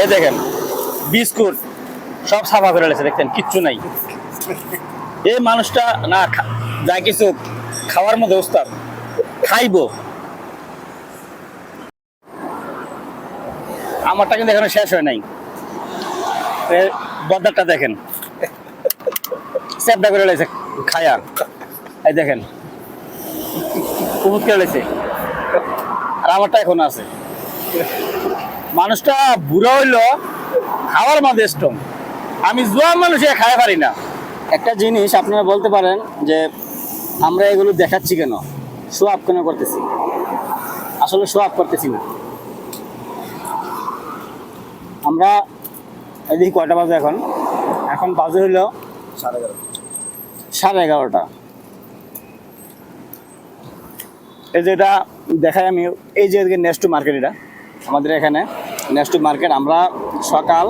এ দেখেন, বিস্কুট, সব সাফা করে লেছে, দেখছেন, কিচ্ছু নাই। এই মানুষটা না যা কিছু খাওয়ার মধ্যে উস্তাদ খাইবো। আমারটা কিন্তু এখনও শেষ হয় নাই। বদারটা দেখেন সেপটা করে লেছে, খায়া। এই দেখেন কুমুদ করে আর আমারটা এখনও আছে। মানুষটা বুড়ো হইল খাওয়ার মধ্যে স্ট্রং আমি জোয়ান মানুষে খাই পারি না। একটা জিনিস আপনারা বলতে পারেন যে আমরা এগুলো দেখাচ্ছি কেন? শো আপ কেন করতেছি? আসলে শো আপ করতেছি না। আমরা এদিকে কয়টা বাজে এখন? এখন বাজে হইল সাড়ে এগারো সাড়ে এগারোটা। এই যেটা দেখাই আমি এই যে নেক্সট মার্কেট এটা আমাদের এখানে। নেক্সট মার্কেট আমরা সকাল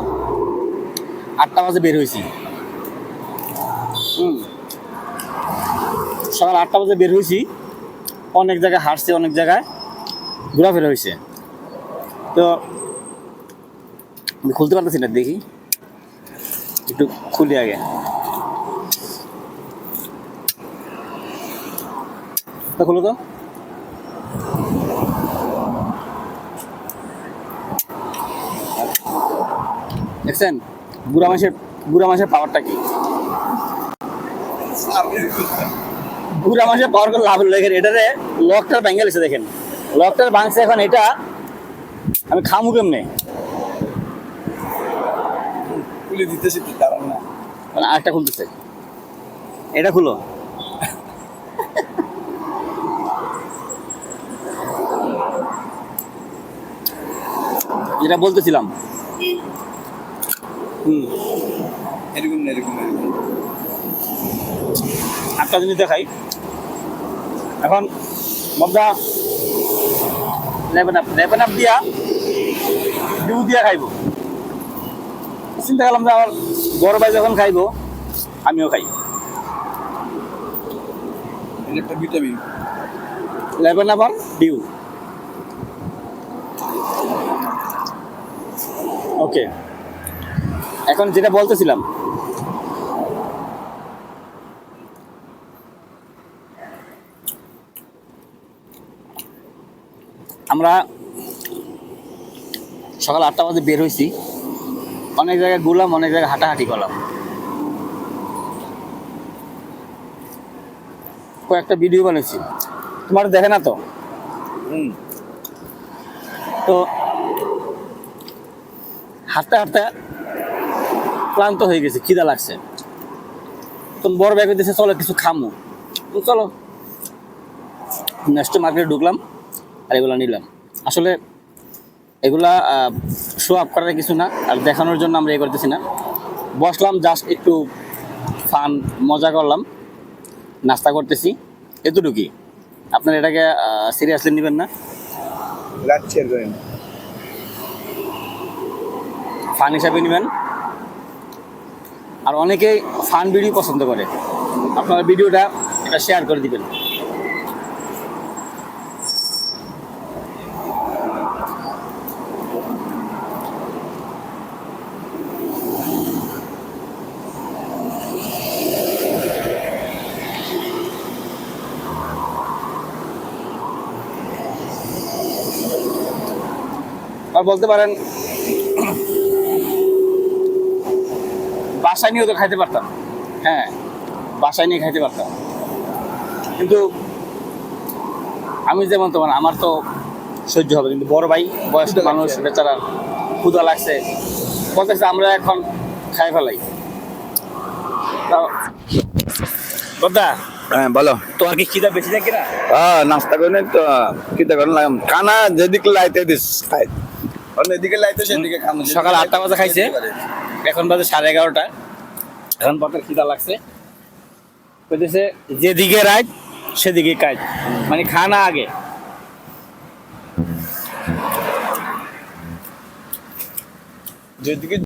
আটটা বাজে বের হয়েছি। সকাল আটটা বাজে বের হয়েছি। অনেক জায়গায় হাঁটছি, অনেক জায়গায় ঘোরাফেরা হয়েছে। তো আমি খুলতে পারতেছি না, দেখি। একটু খুলি আগে। খুলো তো। দেখছেন? বুড়া মাসের বুড়া মাসের পাওয়ারটা কি? বুড়া মাসের পাওয়ার করে লাভ দেখেন এটারে লকটার ব্যাঙ্গেল এসে দেখেন। লকটার ভাঙছে এখন এটা। আমি খামু কেমনে? খুলে দিতেছি দাঁড়ান না। মানে আরেকটা খুলতেছে। এটা খুলো। যেটা বলতেছিলাম। এরকম না এরকম এরকম। একটা জিনিস দেখাই। এখন মজা লেভেন আপ লেভেন আপ দিয়া ডিউ দিয়া খাইব। চিন্তা করলাম যে আমার বড় ভাই যখন খাইব আমিও খাই। একটা ভিটামিন। লেভেন আপ আর ডিউ। ওকে। এখন যেটা বলতেছিলাম। আমরা সকাল আটটা বাজে বের হয়েছি অনেক জায়গায় ঘুরলাম অনেক জায়গায় হাঁটাহাঁটি করলাম। কয়েকটা ভিডিও বানিয়েছি তোমার দেখে না তো? তো হাঁটতে হাঁটতে ক্লান্ত হয়ে গেছে খিদা লাগছে। তো বড় ব্যাগে দিয়েছে চলো কিছু খামো। তো চলো। নেক্সট মার্কেটে ঢুকলাম আর এগুলো নিলাম। আসলে এগুলা শো আপ করার কিছু না আর দেখানোর জন্য আমরা এ করতেছি না। বসলাম জাস্ট একটু ফান মজা করলাম নাস্তা করতেছি। এতটুকুই। আপনার এটাকে সিরিয়াসলি নেবেন না। ফান হিসাবে নেবেন। আর অনেকেই ফান ভিডিও পছন্দ করে। আপনারা ভিডিওটা এটা শেয়ার করে দিবেন। আর বলতে পারেন বাসায় নিয়েও তো খাইতে পারতাম। হ্যাঁ বাসায় নিয়ে খাইতে পারতাম। কিন্তু আমি যেমন তোমার আমার তো সহ্য হবে কিন্তু বড় ভাই বয়স্ক মানুষ। বেচারা ক্ষুধা লাগছে। বলতেছে আমরা এখন খাই ফেলাই। কথা হ্যাঁ বলো। তোমার কি খিদা বেশি থাকে না? হ্যাঁ নাস্তা করে তো কিতা করেন লাগাম। খানা যেদিকে লাইতে দিস। খাই। এদিকে লাইতে সেদিকে সকাল আটটা বাজে খাইছে। এখন বাজে সাড়ে এগারোটা। এখন পাতার খিদা লাগছে। কইতেছে যেদিকে রাইট সেদিকে কাজ মানে খানা আগে। যেদিকে